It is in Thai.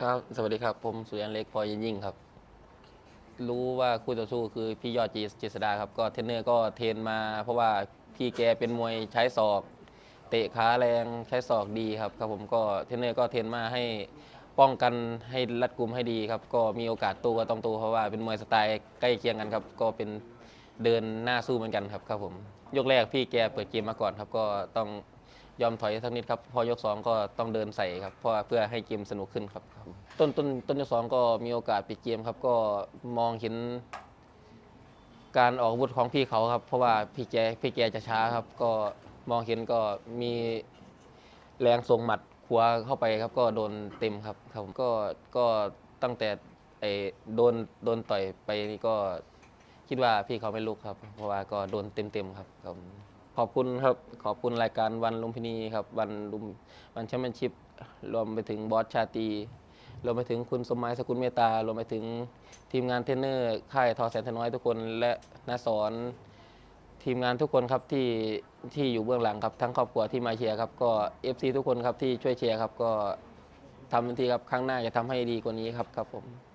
ครับ สวัสดีครับ ผมสุริยันเล็กพอยินยิ่งครับ รู้ว่าคู่ต่อสู้คือพี่ยอดจีเจษดาครับ ก็เทรนเนอร์ก็เทรนมา เพราะว่าพี่แกเป็นมวยใช้ศอก เตะขาแรงใช้ศอกดีครับครับผมก็เทรนเนอร์ก็เทรนมาให้ป้องกันให้รัดกุมให้ดีครับ ก็มีโอกาสตู้ก็ต้องตู้เพราะว่าเป็นมวยสไตล์ใกล้เคียงกันครับ ก็เป็นเดินหน้าสู้เหมือนกันครับครับผม ยกแรกพี่แกเปิดเกมมาก่อนครับ ก็ต้อง ยอมถอยสักนิดครับพอยกสองก็ต้องเดินใส่ครับเพราะเพื่อให้เกมสนุกขึ้นครับต้นต้นต้นยกสองก็มีโอกาสปิดเกมครับ ก็มองเห็น การออกอาวุธของพี่เขาครับ เพราะว่าพี่แกพี่แกจะช้าครับ ก็มองเห็นก็มีแรงส่งหมัดขวาเข้าไปครับ ก็โดนเต็มครับครับก็ก็ตั้งแต่ไอ้โดนโดนต่อยไปนี่ก็คิดว่าพี่เขาไม่ลุกครับ เพราะว่าก็โดนเต็มเต็มๆครับครับ ขอบคุณครับ ขอบคุณรายการวันลุมพินีครับ วันลุมวันแชมเปี้ยนชิพรวมไปถึงบอสชาตีรวมไปถึงคุณสมหมายสกุลเมตตารวมไปถึงทีมงานเทรนเนอร์ค่ายทอแสนทน้อยทุกคนและนาสอนทีมงานทุกคนครับที่ที่อยู่เบื้องหลังครับทั้งครอบครัวที่มาเชียร์ครับก็ FC ทุกคนครับที่ช่วยเชียร์ครับก็ทำเต็มที่ครับครั้งหน้าจะทำให้ดีกว่านี้ครับครับผม